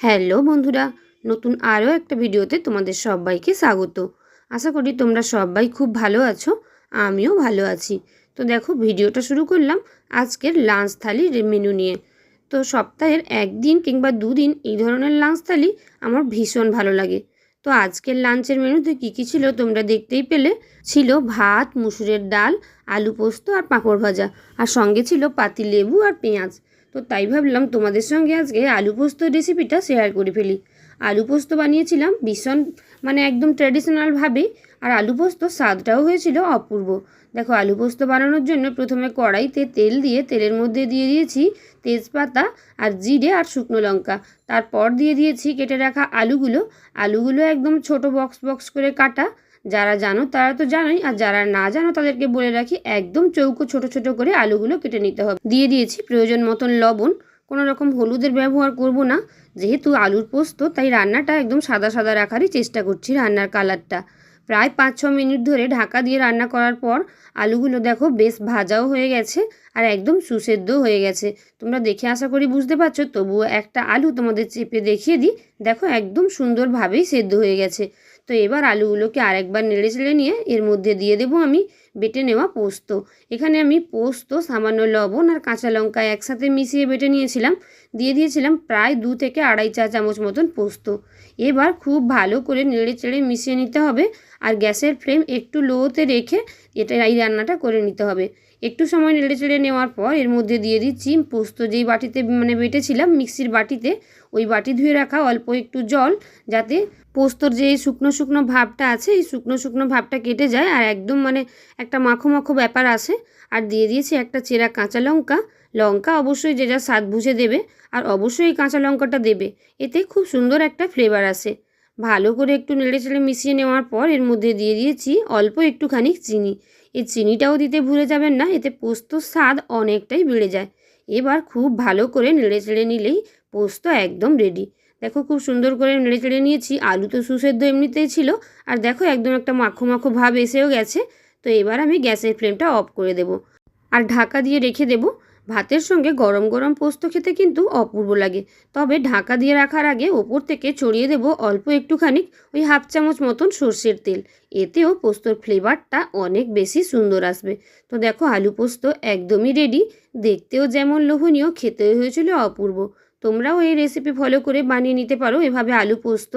Hello বন্ধুরা, নতুন আরও একটা ভিডিওতে তোমাদের সবাইকে স্বাগত। আশা করি তোমরা সবাই খুব ভালো আছো, আমিও ভালো আছি। তো দেখো, ভিডিওটা শুরু করলাম আজকের লাঞ্চ থালির মেনু নিয়ে। তো সপ্তাহের একদিন কিংবা দুদিন এই ধরনের লাঞ্চ থালি আমার ভীষণ ভালো লাগে। তো আজকের লাঞ্চের মেনুতে কী কী ছিল তোমরা দেখতেই পেলে। ছিল ভাত, মুসুরের ডাল, আলু পোস্ত আর পাঁপড় ভাজা। আর সঙ্গে ছিল পাতি লেবু আর পেঁয়াজ। তো তাই ভাবলাম তোমাদের সঙ্গে আজকে আলু পোস্ত রেসিপিটা শেয়ার করে ফেলি। আলু পোস্ত বানিয়েছিলাম ভীষণ মানে একদম ট্র্যাডিশনালভাবে আর আলু পোস্ত স্বাদটাও হয়েছিল অপূর্ব। দেখো, আলু পোস্ত বানানোর জন্য প্রথমে কড়াইতে তেল দিয়ে, তেলের মধ্যে দিয়ে দিয়েছি তেজপাতা আর জিরে আর শুকনো লঙ্কা। তারপর দিয়ে দিয়েছি কেটে রাখা আলুগুলো। আলুগুলো একদম ছোট বক্স বক্স করে কাটা। যারা জানো তারা তো জানোই, আর যারা না জানো তাদেরকে বলে রাখি, একদম চৌকো ছোট ছোট করে আলুগুলো কেটে নিতে হবে। দিয়ে দিয়েছি প্রয়োজন মতন লবণ। কোনো রকম হলুদের ব্যবহার করব না, যেহেতু আলুর পোস্ত, তাই রান্নাটা একদম সাদা সাদা রাখারই চেষ্টা করছি রান্নার কালারটা। প্রায় পাঁচ ছ মিনিট ধরে ঢাকা দিয়ে রান্না করার পর আলুগুলো দেখো বেশ ভাজাও হয়ে গেছে। আর একদম সুসেদ্ধ হয়ে গেছে। তোমরা দেখে আশা করি বুঝতে পারছ, তবুও একটা আলু তোমাদের চেপে দেখিয়ে দিই। দেখো একদম সুন্দরভাবেই সেদ্ধ হয়ে গেছে। তো এবার আলুগুলোকে আরেকবার নেড়ে চেড়ে নিয়ে এর মধ্যে দিয়ে দেবো আমি বেটে নেওয়া পোস্ত। এখানে আমি পোস্ত, সামান্য লবণ আর কাঁচা লঙ্কা একসাথে মিশিয়ে বেটে নিয়েছিলাম। দিয়ে দিয়েছিলাম প্রায় দু থেকে আড়াই চা চামচ মতন পোস্ত। এবার খুব ভালো করে নেড়ে চেড়ে মিশিয়ে নিতে হবে আর গ্যাসের ফ্লেম একটু লোতে রেখে এটা এই রান্নাটা করে নিতে হবে। একটু সময় নেড়ে চেড়ে নেওয়ার পর এর মধ্যে দিয়ে দিচ্ছি পোস্ত, যেই বাটিতে মানে বেটেছিলাম মিক্সির বাটিতে, ওই বাটি ধুয়ে রাখা অল্প একটু জল, যাতে পোস্তর যে শুকনো শুকনো ভাবটা আছে, এই শুকনো শুকনো ভাবটা কেটে যায় আর একদম মানে একটা মাখো মাখো ব্যাপার আসে আর দিয়ে দিয়েছি একটা চেরা কাঁচা লঙ্কা। লঙ্কা অবশ্যই যে যা স্বাদ বুঝে দেবে আর অবশ্যই কাঁচা লঙ্কাটা দেবে। এতে খুব সুন্দর একটা ফ্লেভার আসে ভালো করে একটু নেড়ে চেড়ে মিশিয়ে নেওয়ার পর এর মধ্যে দিয়ে দিয়েছি অল্প একটুখানি চিনি। এই চিনিটাও দিতে ভুলে যাবেন না, এতে পোস্তর স্বাদ অনেকটাই বেড়ে যায়। এবার খুব ভালো করে নেড়ে চেড়ে নিলেই পোস্ত একদম রেডি দেখো খুব সুন্দর করে নেড়ে চেড়ে নিয়েছি, আলু তো সুসেদ্ধ এমনিতেই ছিল, আর দেখো একদম একটা মাখো মাখো ভাব এসেও গেছে। তো এবার আমি গ্যাসের ফ্লেমটা অফ করে দেব। আর ঢাকা দিয়ে রেখে দেব। ভাতের সঙ্গে গরম গরম পোস্ত খেতে কিন্তু অপূর্ব লাগে। তবে ঢাকা দিয়ে রাখার আগে ওপর থেকে ছড়িয়ে দেব অল্প একটুখানি ওই হাফ চামচ মতন সর্ষের তেল। এতেও পোস্তর ফ্লেভারটা অনেক বেশি সুন্দর আসবে। তো দেখো আলু পোস্ত একদমই রেডি দেখতেও যেমন লোভনীয়, খেতেও হয়েছিল অপূর্ব। তোমরাও এই রেসিপি ফলো করে বানিয়ে নিতে পারো এভাবে আলু পোস্ত।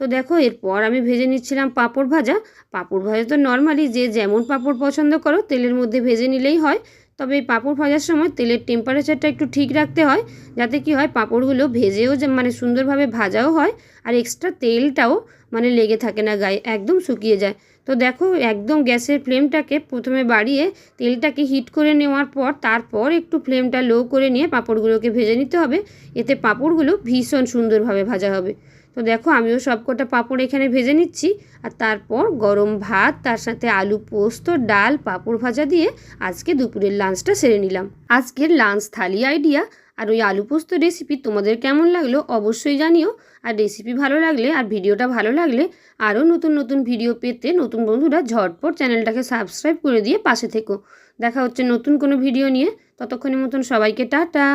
তো দেখো এরপর আমি ভেজে নিচ্ছিলাম পাঁপড় ভাজা। পাঁপড় ভাজা তো নর্মালি যে যেমন পাঁপড় পছন্দ করো, তেলের মধ্যে ভেজে নিলেই হয়। তবে এই পাঁপড় ভাজার সময় তেলের টেম্পারেচারটা একটু ঠিক রাখতে হয়, যাতে কি হয়, পাঁপড়গুলো ভেজেও যে মানে সুন্দরভাবে ভাজাও হয় আর এক্সট্রা তেলটাও মানে লেগে থাকে না গায়ে, একদম শুকিয়ে যায়। তো দেখো একদম গ্যাসের ফ্লেমটাকে প্রথমে বাড়িয়ে তেলটাকে হিট করে নেওয়ার পর তারপর একটু ফ্লেমটা লো করে নিয়ে পাঁপড়গুলোকে ভেজে নিতে হবে, এতে পাঁপড়গুলো ভীষণ সুন্দরভাবে ভাজা হবে। তো দেখো আমিও সবকটা পাঁপড় এখানে ভেজে নিচ্ছি। আর তারপর গরম ভাত, তার সাথে আলু পোস্ত, ডাল, পাঁপড় ভাজা দিয়ে আজকে দুপুরের লাঞ্চটা সেরে নিলাম। আজকের লাঞ্চ থালি আইডিয়া। আর ওই আলু পোস্ত রেসিপি তোমাদের কেমন লাগল অবশ্যই জানিও। আর রেসিপি ভালো লাগলে আর ভিডিওটা ভালো লাগলে আরও নতুন নতুন ভিডিও পেতে নতুন বন্ধুরা ঝটপট চ্যানেলটাকে সাবস্ক্রাইব করে দিয়ে পাশে থেকো। দেখা হচ্ছে নতুন কোনো ভিডিও নিয়ে। ততক্ষণের মতন সবাইকে টাটা।